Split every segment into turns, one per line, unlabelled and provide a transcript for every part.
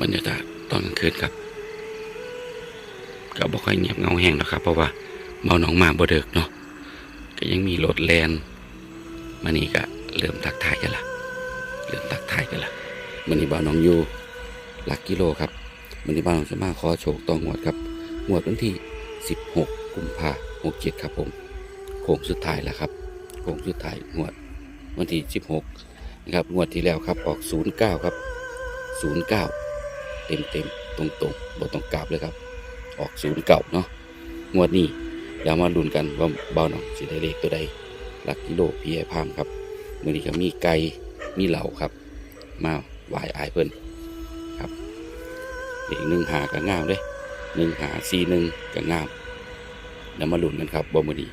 บรรยากาศตอนกลางคืนครับก็บ่ค่อยเงียบเงาแห้งหรอกครับ เพราะว่าเมาหนองมาบ่เดิกเนาะก็ยังมีรถแลนมานี่ก็เริ่มทักทายกันละเริ่มทักทายกันละมันนี้บ้านน้องอยู่หลักกิโลครับมันนี้บ้านน้องจะมาขอโชคต่องวดครับงวดวันที่ 16 กุมภาพันธ์67ครับผมโค้งสุดท้ายแล้วครับโค้งสุดท้ายงวดวันที่ 16 นะครับงวดที่แล้วครับออก 09 ครับ 09 เต็มเต็มตรงตรงๆบ่ต้องกลับเลยครับ ออก09เก่าเนาะงวดนี้เดี๋ยวมาลุ้นกันว่าเบาหน่องสิได้เลขตัวใดหลักกิโลพีไอพามครับมือนี้ก็มีไก่มีเหล่าครับ มาไหวอายเพิ่นครับอีกหนึ่งหาก็งามเด้หนึ่งหาสี่หนึ่งก็งามเดี๋ยวมาลุ้นกันครับบ่มือนี้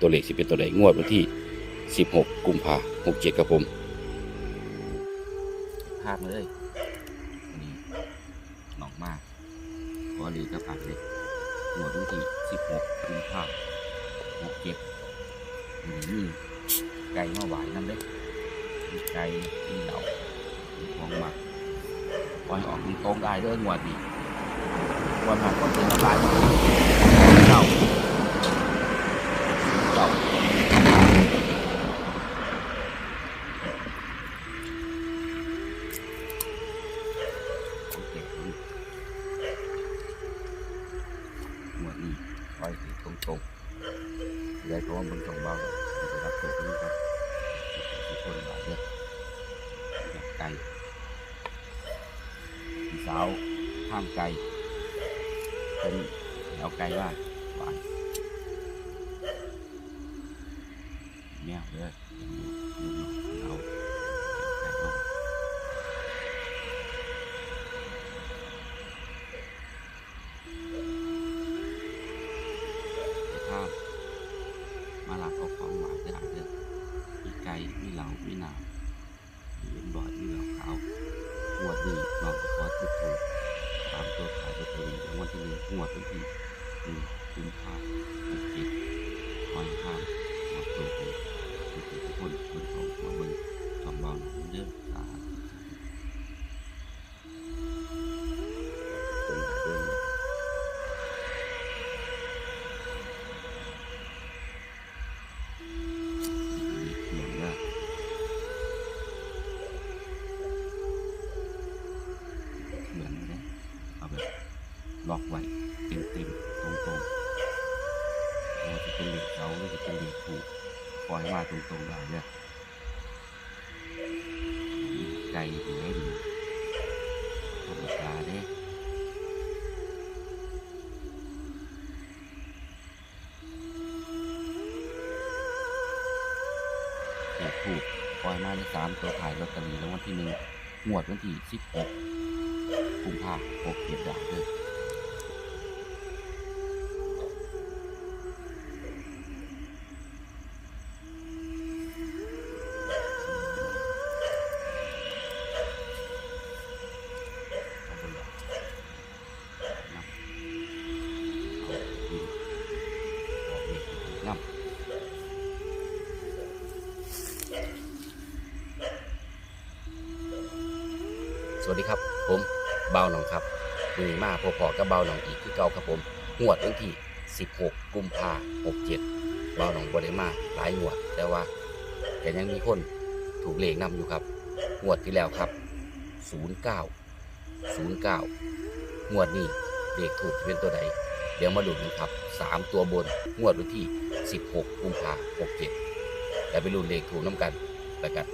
ตัวเลขสิเป็นตัวใดงวดวันที่ 16 กุมภาพันธ์67ครับผมภาพมาเลยวันนี้หนองมาก พอลีกับอัดเล็กหมดวันที่16กุมภาพันธ์67วันนี้มีไก่มาหวานนั่นเด้มีไก่มีเหล่ามีของหมักปล่อยออกตรงๆได้เด้วยงวดนี่วันหักคนเต็มละลายเหล่า งวดนี้ปล่อยตรงๆได้เพราะว่ามันตรงเบาเลยจะรับตัวนี้ครับทุกคนหลายเด้อแบบไก่พี่สาวห้ามไก่เป็นเอาไก่ว่าหวานแมวเลย ล่อยมาตรงๆได้เนี่ยไก่ถึงให้ดีธรรมดาเด้เหล็กผูกปล่อยมาในสามตัวถ่ายลอตเตอรี่แล้ววันที่หนึ่งงวดวันที่สิบหกกุมภาหกเจ็ดดาวเลย วัสดีครับ ผมเบาหนองครับมือมาพอๆกับเบาหนองอีกคือเก่าครับผมงวดวันที่ 16 กุมภาหกเจ็ดเบาหนองบไดมาหลายงวด แต่ว่าแต่ยังมีคนถูกเลขนำอยู่ครับ งวดที่แล้วครับ 09 09 งวดนี้เลขถูกเป็นตัวใด เดี๋ยวมาดูกันครับ 3 ตัวบนงวดวันที่ 16 กุมภาหกเจ็ดแล้วไปลุ้นเลขถูกน้ำกันแล้วกัน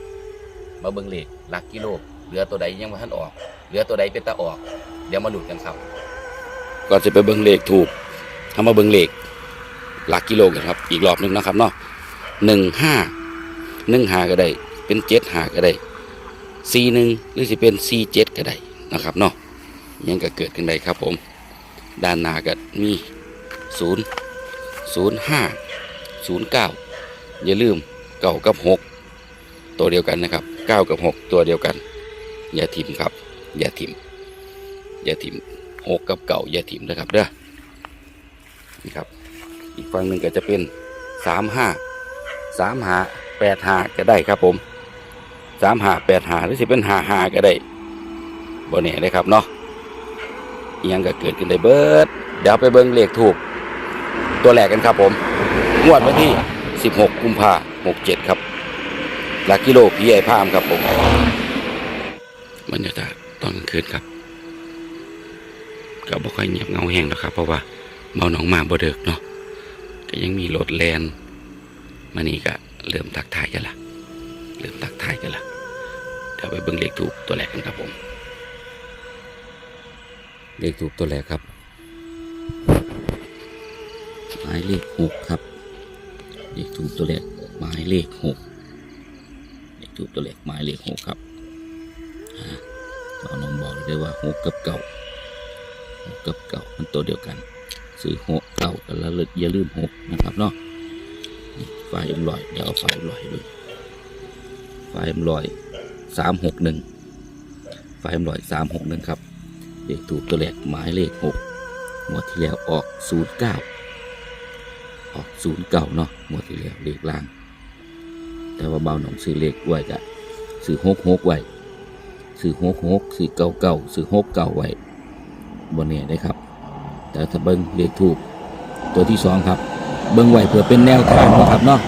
มาเบิ่งเลขลักกิโล เหลือตัวใดยังไม่ทันออก เหลือตัวใดเป็นตาออก เดี๋ยวมาหลุดกันครับ ก่อนจะไปเบิ่งเลขถูกทำมาเบิ่งเลขหลักกิโลกันครับ อีกรอบหนึ่งนะครับเนาะหนึ่งห้าหนึ่งหาก็ได้ เป็นเจ็ดหาก็ได้สี่หนึ่งหรือจะเป็นสี่เจ็ดก็ได้นะครับเนาะยังก็เกิดขึ้นได้ครับผม ด้านหน้าก็มีศูนย์ศูนย์ห้าศูนย์เก้าอย่าลืมเก้ากับหกตัวเดียวกันนะครับเก้ากับหกตัวเดียวกัน อย่าทิมครับ อย่าทิมอย่าทิมหกกับเก่าอย่าทิมนะครับเด้อนี่ครับ อีกฝั่งหนึ่งก็จะเป็นสามห้าสามหาแปดหาก็ได้ครับผมสามหาแปดหาหรือสิเป็นหาหาก็ได้บนนี้เลยครับเนาะยังก็เกิดขึ้นได้เบิดเดี๋ยวไปเบิ่งเลขถูก ตัวแรกกันครับผมงวดวันที่ 16 กุมภา67ครับหลักกิโลพี่ไอพามครับผม บรรยากาศตอนกลางคืนครับก็บ่ค่อยเงียบเงาแห้งแล้วครับ เพราะว่าเมาหนองมาบ่เดิกเนาะก็ยังมีรถแลนมานี่ก็เริ่มทักทายกันละเริ่มทักทายกันละเดี๋ยวไปเบิ่งเลขถูกตัวแรกกันครับผมเลขถูกตัวแรกครับหมายเลขหกครับเลขถูกตัวแรกหมายเลขหกเลขถูกตัวแรกหมายเลขหกครับ น้องบอกเลยได้ว่าหกกับเก่าหกกับเก่ามันตัวเดียวกันซื้อหกเก่ากันแล้วอย่าลืมหกนะครับเนาะนี่ไฟเอ็มลอยเดี๋ยวเอาไฟเอ็มลอยให้ดูไฟเอ็มลอยสามหกหนึ่งไฟเอ็มลอยสามหกหนึ่งครับเลขถูกตัวแรกหมายเลขหกงวดที่แล้วออกศูนย์เก้าออกศูนย์เก้าเนาะงวดที่แล้วเลขล่าง แต่ว่าเบาหนองซื้อเลขไว้กะซื้อหกหกไว้ ซื้อหกหกซื้อเก้าเก้าซื้อหกเก้าไว้บนเนี้ได้ครับ แต่ถ้าเบิ้งเลขถูกตัวที่สองครับ เบิ้งไหวเพื่อเป็นแนวทางนะครับเนาะ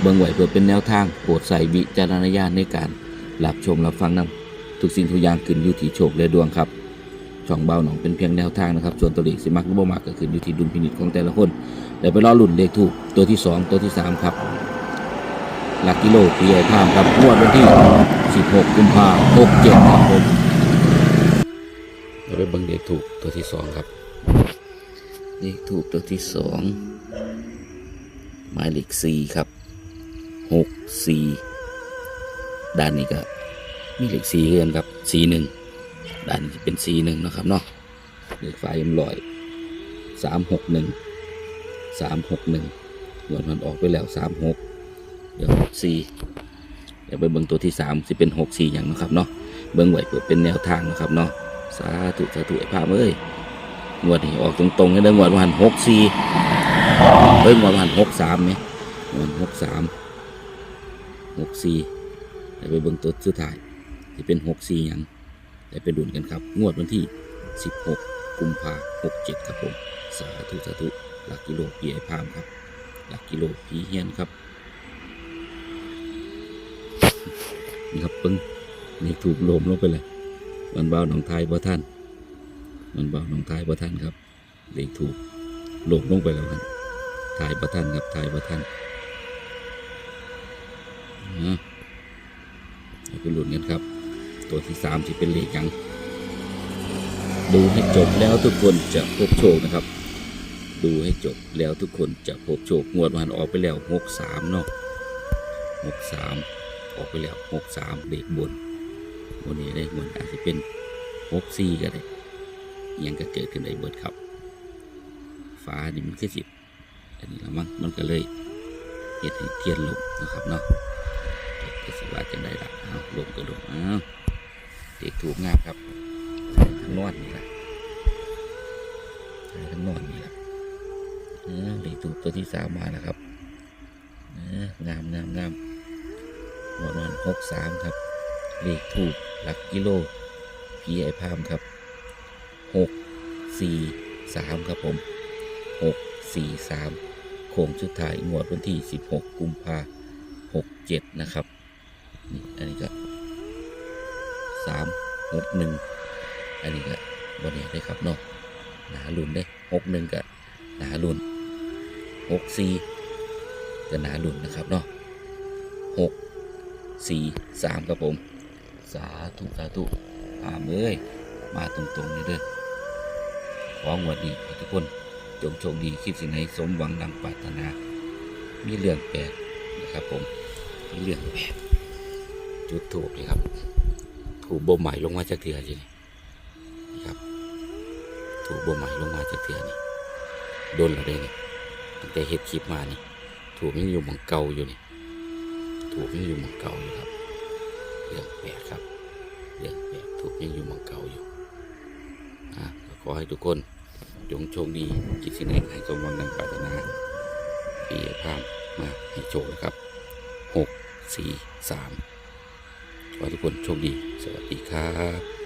เบิ้งไหวเพื่อเป็นแนวทางโปรดใส่วิจารณญาณในการรับชมรับฟังนํทุกสิ่งทุกอย่างขึ้นอยู่ที่โชคและดวงครับช่องเบาหนองเป็นเพียงแนวทางนะครับ ส่วนตัวเลขสิมักหรือบ่มักก็ขึ้นอยู่ที่ดุลพินิจของแต่ละคนเดี๋ยวไปรอลุ่นเลขถูกตัวที่ 2 ตัวที่ 3 ครับ หลักกิโลปีไอพามครับงวดวันที่ 16 กุมภาพันธ์67ครับผมเราไปเบิ่งเลขถูกตัวที่2ครับเลขถูกตัวที่2หมายเลข4ครับ6 4ด้านนี้ก็มีเลข4เฮือนครับ4 1ด้านนี้เป็น C หนึ่งนะครับเนาะเลขไฟเอ็มลอยสามหกหนึ่งสามหกหนึ่งงวดมันออกไปแล้วสามหกเดี๋ยวสี่ เดี๋ยวไปเบิ่งตัวที่สามสิเป็นหกสี่อย่างนะครับเนาะเบิ่งไว้เพื่อเป็นแนวทางนะครับเนาะสาธุสาธุไอ้พาเอ้ยงวดนี้ออกตรงๆให้ได้งวดวันหกสี่เฮ้ยงวดวันหกสามไหมงวดหกสามหกสี่เดี๋ยวไปเบิ่งตัวสุดท้ายจะเป็นหกสี่อย่างได้ไปดุนกันครับ งวดวันที่16กุมภาพันธ์67ครับผมสาธุสาธุหลักกิโลพีไอพามครับ หลักกิโลพีเฮียนครับ นี่ครับปึ้งนี่ถูกโลมลงไปเลยมันเบาหนองทายบ่ท่านมันเบาหนองทายบ่ท่านครับเลขถูกโลมลงไปแล้วครับทายบ่ท่านครับทายบ่ท่านอ่าเอาไปลุ้นกันครับ ตัวที่สามที่เป็นเลขยังดูให้จบแล้วทุกคนจะพบโชคนะครับ ดูให้จบแล้วทุกคนจะพบโชคงวดวันออกไปแล้วหกสามเนาะหกสาม ออกไปแล้วหกสามเลขบนวันนี้ได้บนอาจจะเป็นหกสี่ก็ได้ยังก็เกิดขึ้นได้เบิดครับฟ้านี่มันคือสิบอันนี้ละมั้งมันก็เลยเหตุให้เทียนลงนะครับเนาะก็สิว่าจะได้ละเอาลงก็ลงเอาเด็กถูกงามครับทั้งนวดนี่แหละทั้งนวดนี่แหละเออเด็กถูกตัวที่สามมาแล้วครับเอองามงามงาม หมดวันหกสามครับ เลขถูกหลักกิโลพีไอพามครับหกสี่สามครับผมหกสี่สามโค้งสุดท้ายงวดวันที่สิบหกกุมภาหกเจ็ดนะครับนี่อันนี้ก็สามหกหนึ่งอันนี้ก็บนนี้ได้ครับเนาะหนาลุนได้หกหนึ่งก็หนาลุนหกสี่ก็หนาลุนนะครับเนาะหก สี่สามครับผม สาธุสาธุอามเอ้ยมาตรงๆนี่เด้อของวดนี้ทุกคนจงโชคดีคิดสิ่งไหนสมหวังดังปรารถนา มีเรื่องแปลกนะครับผมมีเรื่องแปลกจุดถูกเลยครับ ถูกโบ่ใหม่ลงมาจากเถื่อจีนี่ครับ ถูกโบ่ใหม่ลงมาจากเถื่อนี่โดนเราได้นี่ตั้งแต่เฮ็ดคลิปมานี่ ถูกยังอยู่หมองเก่าอยู่นี่ ถูกยังอยู่หมองเก่าอยู่ครับเรื่องแปลกครับเรื่องแปลกถูกยังอยู่หมองเก่าอยู่อะขอให้ทุกคนจงโชคดีจิตสิ่งไหนให้สมหวังดังปรารถนาปีพามมาให้โชคนะครับหกสี่สามขอทุกคนโชคดี สวัสดีครับ